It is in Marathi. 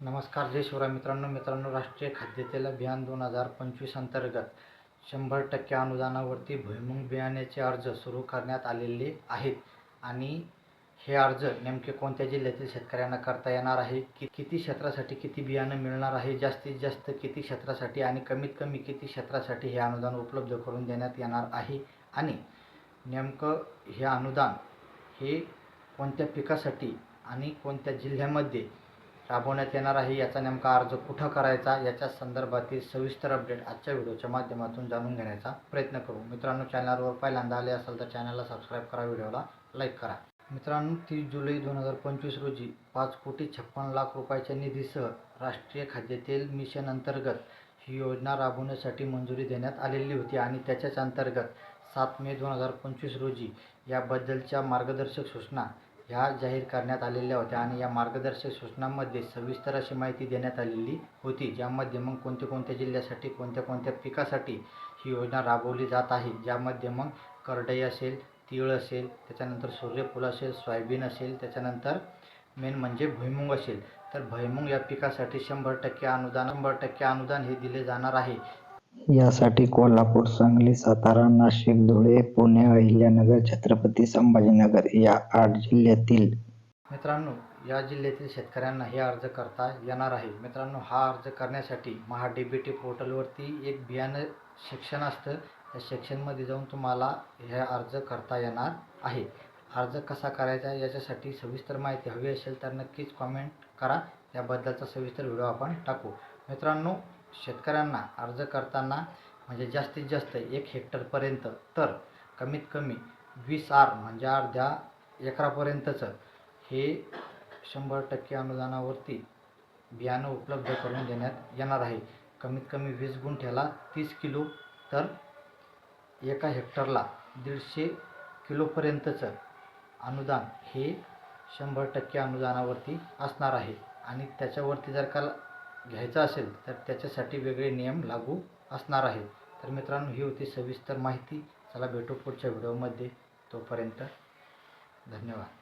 नमस्कार जय शिवराय मित्रांनो. मित्रांनो राष्ट्रीय खाद्यतेल अभियान दोन हजार पंचवीस अंतर्गत शंभर टक्के अनुदानावरती भुईमुंग बियाण्याचे अर्ज सुरू करण्यात आलेले आहेत. आणि हे अर्ज नेमके कोणत्या जिल्ह्यातील शेतकऱ्यांना करता येणार आहे? कि किती क्षेत्रासाठी किती बियाणं मिळणार आहे? जास्तीत जास्त किती क्षेत्रासाठी आणि कमीत कमी किती क्षेत्रासाठी हे अनुदान उपलब्ध करून देण्यात येणार आहे? आणि नेमकं हे अनुदान हे कोणत्या पिकासाठी आणि कोणत्या जिल्ह्यामध्ये राबवण्यात येणार आहे. याचा नेमका अर्ज कुठं करायचा? याच्या संदर्भातील सविस्तर अपडेट आजच्या व्हिडिओच्या माध्यमातून जाणून घेण्याचा प्रयत्न करू. मित्रांनो चॅनलवर पहिल्यांदा आले असाल तर चॅनलला सबस्क्राईब करा व्हिडिओला लाईक करा. मित्रांनो तीस जुलै दोन हजार पंचवीस रोजी पाच कोटी छप्पन लाख रुपयाच्या निधीसह राष्ट्रीय खाद्यतेल मिशन अंतर्गत ही योजना राबवण्यासाठी मंजुरी देण्यात आलेली होती आणि त्याच्याच अंतर्गत सात मे दोन हजार पंचवीस रोजी याबद्दलच्या मार्गदर्शक सूचना ह्या जाहीर करण्यात आलेल्या होत्या आणि या मार्गदर्शक सूचनांमध्ये सविस्तर अशी माहिती देण्यात आलेली होती ज्यामध्ये मग कोणत्या कोणत्या जिल्ह्यासाठी कोणत्या कोणत्या पिकासाठी ही योजना राबवली जात आहे ज्यामध्ये मग करडई असेल तीळ असेल त्याच्यानंतर सूर्यफूल असेल सोयाबीन असेल त्याच्यानंतर मेन म्हणजे भुईमुंग असेल. तर भुईमुंग या पिकासाठी शंभर टक्के अनुदान शंभर टक्के अनुदान हे दिले जाणार आहे. यासाठी कोल्हापूर सांगली सातारा नाशिक धुळे पुणे अहिल्यानगर छत्रपती संभाजीनगर या आठ जिल्ह्यातील मित्रांनो या जिल्ह्यातील शेतकऱ्यांना हे अर्ज करता येणार आहे. मित्रांनो हा अर्ज करण्यासाठी महा डी बी टी पोर्टलवरती एक बियाणं सेक्शन असतं. त्या सेक्शनमध्ये जाऊन तुम्हाला हे अर्ज करता येणार आहे. अर्ज कसा करायचा याच्यासाठी सविस्तर माहिती हवी असेल तर नक्कीच कॉमेंट करा. याबद्दलचा सविस्तर व्हिडिओ आपण टाकू. मित्रांनो शेतकऱ्यांना अर्ज करताना म्हणजे जास्तीत जास्त एक हेक्टरपर्यंत तर कमीत कमी वीस आर म्हणजे अर्ध्या एकरापर्यंतचं हे शंभर टक्के अनुदानावरती बियाणं उपलब्ध करून देण्यात येणार आहे. कमीत कमी वीस गुंठ्याला तीस किलो तर एका हेक्टरला दीडशे किलोपर्यंतचं अनुदान हे शंभर टक्के अनुदानावरती असणार आहे. आणि त्याच्यावरती जर का घ्यायचं असेल तर त्याच्यासाठी वेगळे नियम लागू असणार आहेत. तर मित्रांनो ही होती सविस्तर माहिती. चला भेटू पुढच्या व्हिडिओमध्ये. तोपर्यंत धन्यवाद.